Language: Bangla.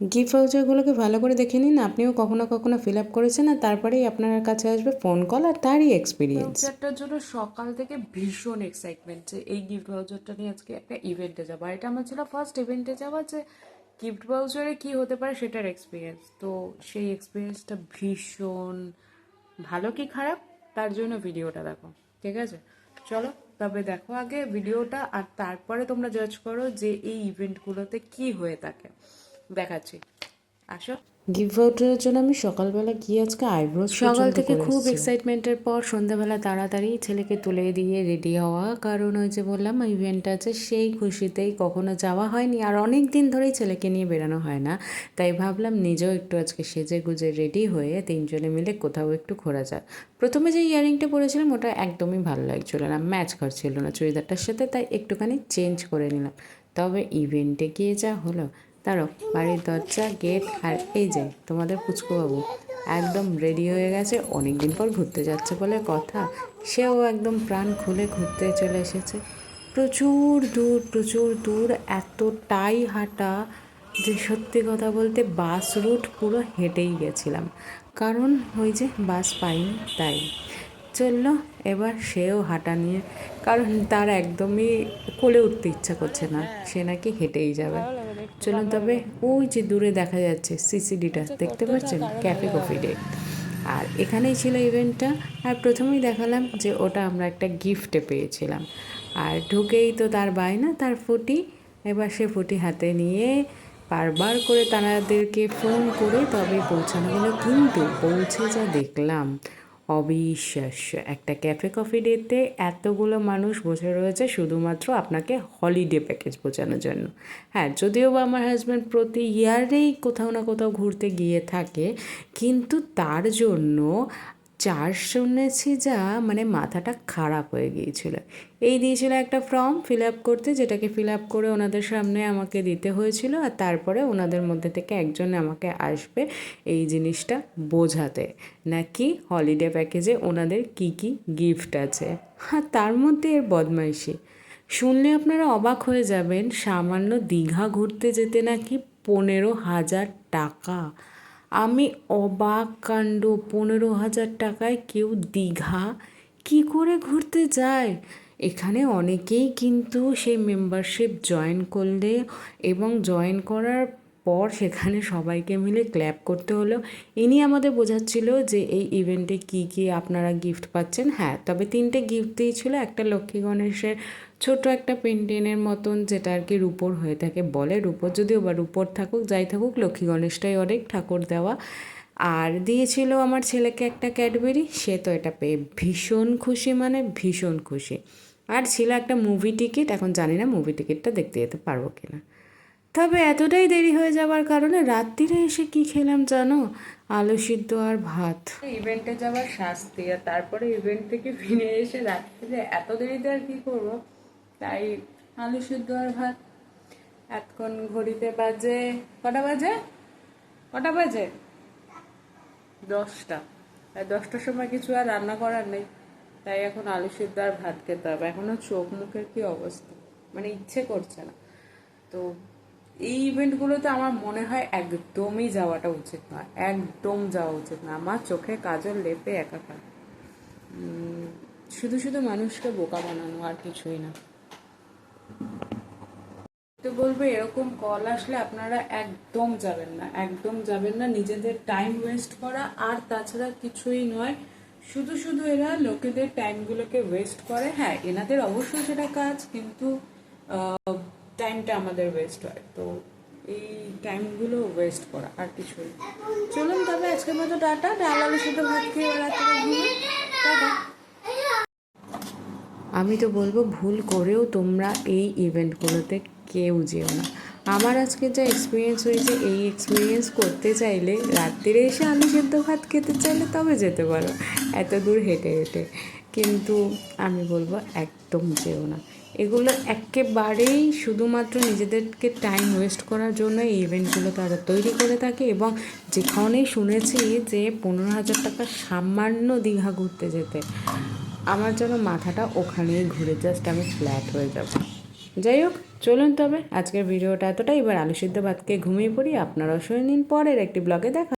গিফট ভাউচারগুলোকে ভালো করে দেখে নিন। আপনিও কখনো কখনো ফিল আপ করেছেন আর তারপরেই আপনার কাছে আসবে ফোন কল আর তারই এক্সপিরিয়েন্স ভাউচারটার জন্য সকাল থেকে ভীষণ এক্সাইটমেন্ট যে এই গিফট ভাউচারটা নিয়ে আজকে একটা ইভেন্টে যাব। এটা আমার ছিল ফার্স্ট ইভেন্টে যাওয়া যে গিফট ভাউচারে কি হতে পারে সেটার এক্সপিরিয়েন্স তো সেই এক্সপিরিয়েন্সটা ভীষণ ভালো কি খারাপ তার জন্য ভিডিওটা দেখো, ঠিক আছে? চলো, তবে দেখো আগে ভিডিওটা আর তারপরে তোমরা জাজ করো যে এই ইভেন্টগুলোতে কি হয়ে থাকে। দেখাচ্ছি। আসো। গিফট ভাউচারের জন্য আমি সকালবেলা গিয়ে আজকে আইব্রোজ সকাল থেকে খুব এক্সাইটমেন্টের পর সন্ধ্যাবেলা তাড়াতাড়ি ছেলেকে তুলে দিয়ে রেডি হওয়া। কারণ ওই যে বললাম ইভেন্ট আছে সেই খুশিতেই কখনো যাওয়া হয়নি। আর অনেক দিন ধরেই ছেলেকে নিয়ে বেরানো হয় না। তাই ভাবলাম নিজেও একটু আজকে সেজে গুজে রেডি হয়ে তিনজনে মিলে কোথাও একটু ঘোরা যাক। প্রথমে যে ইয়ারিংটা পরেছিলাম ওটা একদমই ভালো লাগছিল না। ম্যাচ করছিল না চুড়িদারটার সাথে তাই একটুখানি চেঞ্জ করে নিলাম। তবে ইভেন্টে গিয়ে যা হলো তারও বাড়ির দরজা, গেট আর এই যে তোমাদের পুচকুবাবু। একদম রেডি হয়ে গেছে অনেক দিন পর ঘুরতে যাচ্ছে বলে কথা। সেও একদম প্রাণ খুলে ঘুরতে চলে এসেছে। প্রচুর দূর প্রচুর দূর, এতটাই হাঁটা যে সত্যি কথা বলতে বাস রুট পুরো হেঁটেই গেছিলাম। কারণ ওই যে বাস পাইনি, তাই। চলল, এবার সেও হাঁটা নিয়ে, কারণ তার একদমই কোলে উঠতে ইচ্ছা করছে না, সে নাকি হেঁটেই যাবে। চলুন তবে ওই যে দূরে দেখা যাচ্ছে সিসিডিটা দেখতে পাচ্ছেন? ক্যাফে কফি ডে আর এখানেই ছিল ইভেন্টটা আর প্রথমেই দেখালাম যে ওটা আমরা একটা গিফটে পেয়েছিলাম। আর ঢুকেই তো তার বায়না তার ফুটি। এবার সে ফুটি হাতে নিয়ে বারবার করে তারাদেরকে ফোন করে তবে পৌঁছানো হলো কিন্তু পৌঁছে যা দেখলাম অবিশ্বাস্য। একটা ক্যাফে কফি ডেতে এতগুলো মানুষ বসে রয়েছে শুধুমাত্র আপনাকে হলিডে প্যাকেজ বোঝানোর জন্য। হ্যাঁ যদিও বা আমার হাজব্যান্ড প্রতি ইয়ারেই কোথাও না কোথাও ঘুরতে গিয়ে থাকে, কিন্তু তার জন্য চার শুনেছি যা মানে মাথাটা খারাপ হয়ে গিয়েছিল। এই দিয়েছিল একটা ফর্ম ফিল আপ করতে, যেটাকে ফিল আপ করে ওনাদের সামনে আমাকে দিতে হয়েছিল আর তারপরে ওনাদের মধ্যে থেকে একজন আমাকে আসবে এই জিনিসটা বোঝাতে, নাকি হলিডে প্যাকেজে ওনাদের কি কি গিফট আছে। হ্যাঁ তার মধ্যে এর বদমাইশি। শুনলে আপনারা অবাক হয়ে যাবেন, সামান্য দীঘা ঘুরতে যেতে নাকি পনেরো হাজার টাকা। আমি অবাক কাণ্ড, পনেরো হাজার টাকায় কেউ দীঘা কি করে ঘুরতে যায়? এখানে অনেকেই কিন্তু সেই মেম্বারশিপ জয়েন করলে এবং জয়েন করার পর সেখানে সবাইকে মিলে ক্ল্যাপ করতে হলো। ইনি আমাদের বোঝাচ্ছিল যে এই ইভেন্টে কি কি আপনারা গিফট পাচ্ছেন। হ্যাঁ তবে তিনটে গিফট দিয়েছিল একটা লক্ষ্মী গণেশের ছোট একটা পেন্টিনের মতন যেটা আর কি রূপোর হয়ে থাকে, বলে রূপোর, যদিও বা রূপোর থাকুক, যাই থাকুক, লক্ষ্মী গণেশটাই অনেক ঠাকুর দেওয়া। আর দিয়েছিল আমার ছেলেকে একটা ক্যাডবেরি সে তো এটা পেয়ে ভীষণ খুশি মানে ভীষণ খুশি। আর ছিল একটা মুভি টিকিট এখন জানি না মুভি টিকিটটা দেখতে যেতে পারব কিনা। তবে এতটাই দেরি হয়ে যাওয়ার কারণে রাত্রিরে এসে কি খেলাম জানো? আলু সিদ্ধ আর ভাত। ইভেন্টে যাওয়ার শাস্তি, আর তারপরে ইভেন্ট থেকে ফিরে এসে রাত্রিরে এত দেরিতে আর কী করব? তাই আলু সিদ্ধ আর ভাত। এতক্ষণ ঘড়িতে বাজে, কটা বাজে? কটা বাজে? দশটা। দশটার সময় কিছু আর রান্না করার নেই। তাই এখন আলু সিদ্ধ আর ভাত খেতে হবে। এখনও চোখ মুখের কি অবস্থা? মানে ইচ্ছে করছে না। তো এই ইভেন্টগুলোতে আমার মনে হয় একদমই যাওয়াটা উচিত নয়। একদম যাওয়া উচিত না আমার চোখে কাজল লেপে একাকার। শুধু শুধু মানুষকে বোকা বানানো আর কিছুই না। তো বলব, এরকম কল আসলে আপনারা একদম যাবেন না, একদম যাবেন না। নিজেদের টাইম ওয়েস্ট করা, আর তাছাড়া কিছুই নয়। শুধু শুধু এরা লোকেদের টাইমগুলোকে ওয়েস্ট করে। হ্যাঁ এনাদের অবশ্যই সেটা কাজ, কিন্তু টাইমটা আমাদের ওয়েস্ট হয়। তো এই টাইমগুলো ওয়েস্ট করা, আর কিছুই। চলুন তবে আজকের মতো টাটা। ডাল আলু শুধু ভাত খেয়ে রাত্রে টাটা। আমি তো বলব ভুল করেও তোমরা এই ইভেন্টগুলোতে কেউ যেও না। আমার আজকে যা এক্সপিরিয়েন্স হয়েছে, এই এক্সপিরিয়েন্স করতে চাইলে রাত্রিরে এসে আলু সেদ্ধ ভাত খেতে চাইলে তবে যেতে পারো। এত দূর হেঁটে হেঁটে। কিন্তু আমি বলব একদম যেও না। এগুলো একেবারেই শুধুমাত্র নিজেদেরকে টাইম ওয়েস্ট করার জন্য এই ইভেন্টগুলো তারা তৈরি করে থাকে এবং যেখানেই শুনেছি যে পনেরো হাজার টাকা সামান্য দীঘা ঘুরতে যেতে। আমার যেন মাথাটা ওখানেই ঘুরে জাস্ট আমি ফ্ল্যাট হয়ে যাব। যাই হোক, চলুন তবে, আজকের ভিডিওটা এতটাই। এবার আলু সিদ্ধ ভাতকে ঘুমিয়ে পড়ি আপনারাও শুনে নিন। পরের একটি ব্লগে দেখা